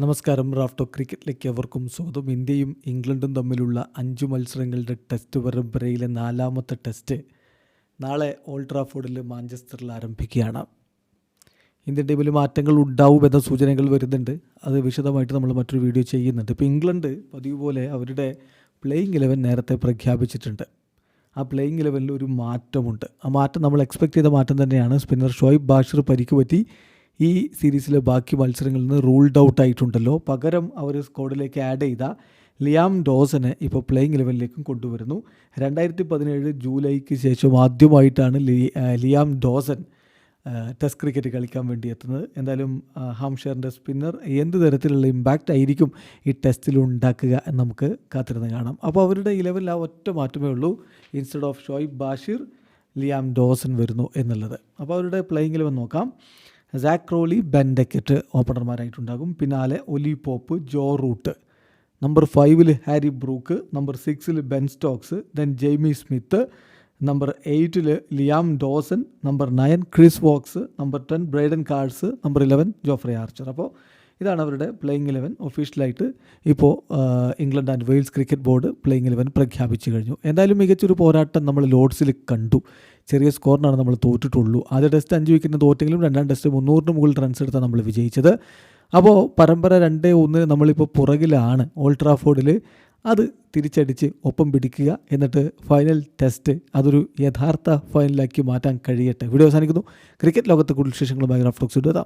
നമസ്കാരം. റാഫ്റ്റോ ക്രിക്കറ്റിലേക്ക് അവർക്കും സ്വാഗതം. ഇന്ത്യയും ഇംഗ്ലണ്ടും തമ്മിലുള്ള അഞ്ച് മത്സരങ്ങളുടെ ടെസ്റ്റ് പരമ്പരയിലെ നാലാമത്തെ ടെസ്റ്റ് നാളെ ഓൾഡ് ട്രാഫോർഡിൽ മാഞ്ചസ്റ്ററിൽ ആരംഭിക്കുകയാണ്. ഇന്ത്യൻ ടീമിൽ മാറ്റങ്ങൾ ഉണ്ടാവും എന്ന സൂചനകൾ വരുന്നുണ്ട്. അത് വിശദമായിട്ട് നമ്മൾ മറ്റൊരു വീഡിയോ ചെയ്യുന്നുണ്ട്. ഇപ്പോൾ ഇംഗ്ലണ്ട് പതിവ് പോലെ അവരുടെ പ്ലേയിങ് ഇലവൻ നേരത്തെ പ്രഖ്യാപിച്ചിട്ടുണ്ട്. ആ പ്ലേയിങ് ഇലവനിൽ ഒരു മാറ്റമുണ്ട്. ആ മാറ്റം നമ്മൾ എക്സ്പെക്ട് ചെയ്ത മാറ്റം തന്നെയാണ്. സ്പിന്നർ ഷോയിബ് ബാഷിർ പരിക്ക് പറ്റി ഈ സീരീസിലെ ബാക്കി മത്സരങ്ങളിൽ നിന്ന് റൂൾഡ് ഔട്ട് ആയിട്ടുണ്ടല്ലോ. പകരം അവർ സ്ക്വാഡിലേക്ക് ആഡ് ചെയ്ത ലിയാം ഡോസനെ ഇപ്പോൾ പ്ലേയിങ് ലെവലിലേക്കും കൊണ്ടുവരുന്നു. രണ്ടായിരത്തി പതിനേഴ് ജൂലൈക്ക് ശേഷം ആദ്യമായിട്ടാണ് ലിയാം ഡോസൻ ടെസ്റ്റ് ക്രിക്കറ്റ് കളിക്കാൻ വേണ്ടി എത്തുന്നത്. എന്തായാലും ഹാംഷെയറിന്റെ സ്പിന്നർ എന്ത് തരത്തിലുള്ള ഇമ്പാക്റ്റ് ആയിരിക്കും ഈ ടെസ്റ്റിൽ ഉണ്ടാക്കുക എന്ന് നമുക്ക് കാത്തിരുന്ന് കാണാം. അപ്പോൾ അവരുടെ ഇലവനിൽ ആ ഒറ്റ മാറ്റമേ ഉള്ളൂ. Instead of Shoaib Bashir Liam Dawson വരുന്നു എന്നുള്ളത്. അപ്പോൾ അവരുടെ പ്ലേയിങ് വന്ന് നോക്കാം. സാക് ബെൻഡക്കറ്റ് ബെൻ ഡെക്കറ്റ് ഓപ്പണർമാരായിട്ടുണ്ടാകും പിന്നാലെ Ollie Pope Joe Root. Number ഫൈവിൽ ഹാരി ബ്രൂക്ക്. നമ്പർ സിക്സിൽ Ben Stokes. Then Jamie Smith. Number എയ്റ്റിൽ Liam Dawson number nine Chris Woakes. Number ten Brydon Carse number eleven Jofra Archer. അപ്പോൾ ഇതാണ് അവരുടെ playing eleven ഒഫീഷ്യലായിട്ട് ഇപ്പോൾ England and Wales cricket board playing eleven പ്രഖ്യാപിച്ചു കഴിഞ്ഞു. എന്തായാലും മികച്ചൊരു പോരാട്ടം നമ്മൾ ലോഡ്സിൽ കണ്ടു. ചെറിയ സ്കോറിനാണ് നമ്മൾ തോറ്റിട്ടുള്ളൂ. ആദ്യ ടെസ്റ്റ് അഞ്ച് വിക്കറ്റിന് തോറ്റെങ്കിലും രണ്ടാം ടെസ്റ്റ് മുന്നൂറിന് മുകളിൽ റൺസ് എടുത്താണ് നമ്മൾ വിജയിച്ചത്. അപ്പോൾ പരമ്പര രണ്ടേ ഒന്ന് നമ്മളിപ്പോൾ പുറകിലാണ് ഓൾട്രാഫോർഡിൽ ട്രാഫോർഡിൽ അത് തിരിച്ചടിച്ച് ഒപ്പം പിടിക്കുക എന്നിട്ട് ഫൈനൽ ടെസ്റ്റ് അതൊരു യഥാർത്ഥ ഫൈനലാക്കി മാറ്റാൻ കഴിയട്ടെ. വീഡിയോ അവസാനിക്കുന്നു. ക്രിക്കറ്റ് ലോകത്തെ കൂടുതൽ വിശേഷങ്ങളുമായി റഫ്ലോക്സ് ഇടുക